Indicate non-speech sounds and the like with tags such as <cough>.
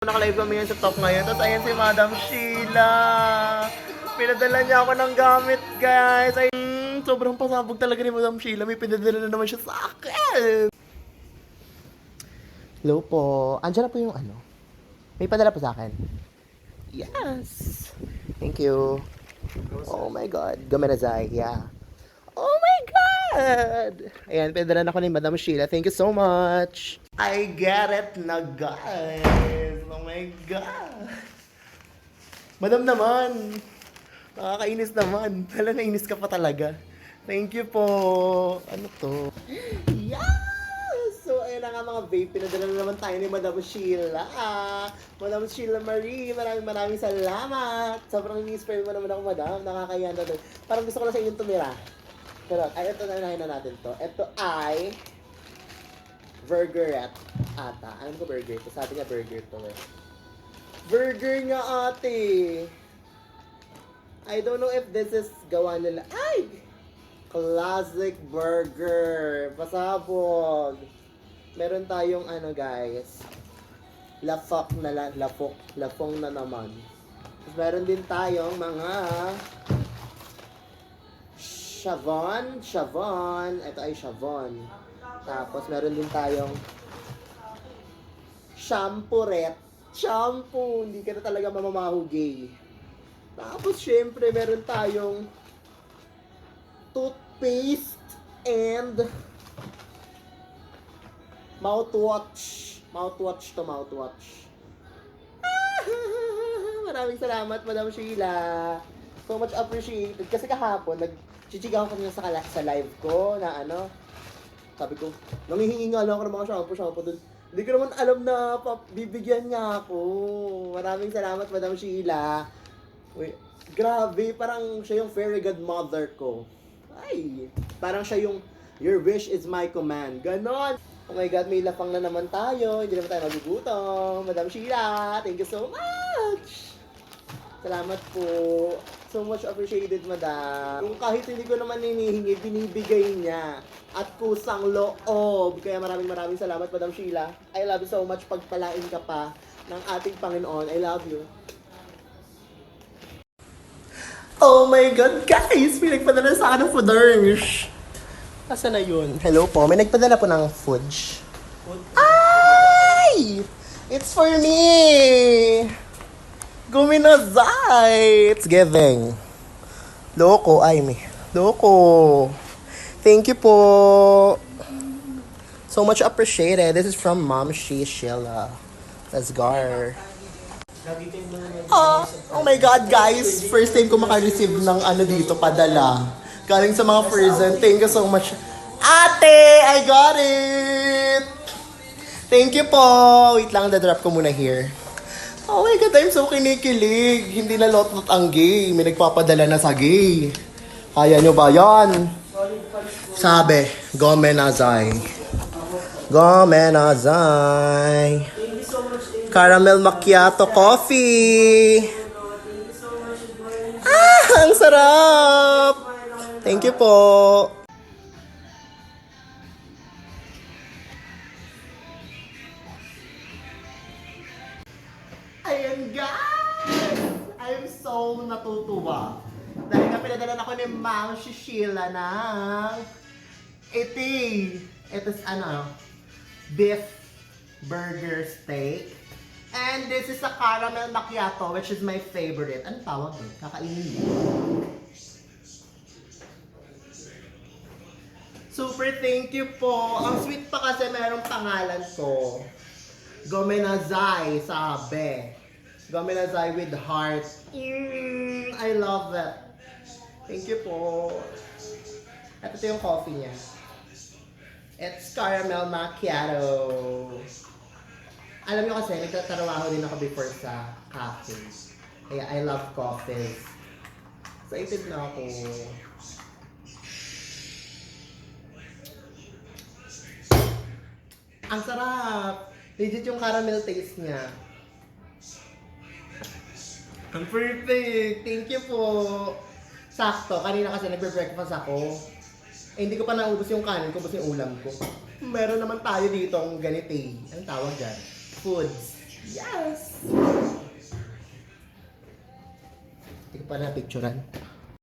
Naka-live kami yan sa top ngayon. Tapos ayan si Madam Sheila. Pinadala niya ako ng gamit, guys. Ay, sobrang pasabog talaga ni Madam Sheila. May pinadala na naman siya sa akin. Hello po. Andiyan na po yung ano. May padala po sa akin. Yes. Thank you. Oh my God. Gamanazay. Yeah. Oh my God! Ayan, pinadala na ako ni Madam Sheila. Thank you so much. I get it na, guys. Oh my God. Madam naman. Nakakainis naman. <laughs> Hala, nainis ka pa talaga. Thank you po. Ano to? Yes! So, ayun na nga mga babe. Pinadala na naman tayo ni Madam Sheila. Madam Sheila Marie, maraming maraming salamat. Sobrang ini-inspire mo naman ako, Madam. Nakakaya na doon. Parang gusto ko na sa inyong tumira. Pero, ay, ito na na natin to. Ito ay burgerette ata. Ano ko burger? Ito sabi niya burger to eh. Burger nga ate. I don't know if this is gawa nila. Ay! Classic burger. Pasabog. Meron tayong ano guys. Lafok na la, lafok. Lafong na naman. Tapos meron din tayong mga Chavon, Chavon. Ito ay Chavon. Tapos meron din tayong shampooret. Shampoo. Hindi ka na talaga mamamahugay. Tapos syempre meron tayong toothpaste and mouthwash. Mouthwash to mouthwash. <laughs> Maraming salamat, Madam Sheila. So much appreciated. Kasi kahapon, nag-chichigaw ko niya sa, sa live ko na ano, sabi ko, nangihingi nga lang ako ng mga shampoo, shampoo dun. Hindi ko naman alam na bibigyan niya ako. Maraming salamat, Madam Sheila. Uy, grabe, parang siya yung fairy godmother ko. Ay, parang siya yung, your wish is my command. Ganon. Oh my God, may lapang na naman tayo. Hindi naman tayo magugutom. Madam Sheila, thank you so much. Salamat po. So much appreciated, madam. Kung kahit hindi ko naman hinihingi, binibigay niya. At kusang loob. Kaya maraming maraming salamat, Madam Sheila. I love you so much. Pagpalain ka pa ng ating Panginoon. I love you. Oh my God, guys! May nagpadala sa akin ng fooders. Asa na yun? Hello po, may nagpadala po ng fudge. Ay! It's for me! Guminazay! It's giving. Loko, ay me. Loko. Thank you po. So much appreciated. This is from Mom She Sheila. Let's go. Oh, oh my God, guys! First time ko makareceive ng ano dito, padala. Galing sa mga person. Thank you so much. Ate! I got it! Thank you po! Wait lang, dadrop ko muna here. Oh my God, I'm so kinikilig. Hindi na lot-lot ang gay. May nagpapadala na sa gay. Kaya nyo ba yan? Sabi, Gomenazay. Gomenazay. Caramel macchiato coffee. Ah, ang sarap. Thank you po. Guys! I'm so natutuwa. Dahil nga pinadala ako ni Ma'am Sheila ng iti. Ito is ano, beef burger steak. And this is a caramel macchiato, which is my favorite. Anong tawag doon? Kakainin mo. Super thank you po. Ang sweet pa kasi merong pangalan ko. Gomenazai, sabi. Gomenazai with heart. Mm, I love that. Thank you po. At ito yung coffee niya. It's caramel macchiato. Alam niyo kasi, nagtatrabaho din ako before sa cafe. Kaya I love coffees. Excited na ako. Ang sarap! Legit yung caramel taste niya. Perfect! Thank you po! Sakto, kanina kasi nagbe-breakfast ako. Eh, hindi ko pa naubos yung kanin ko, ubos yung ulam ko. Meron naman tayo dito ang ganito eh. Tawag dyan? Foods. Yes! Hindi ko pa na picturean.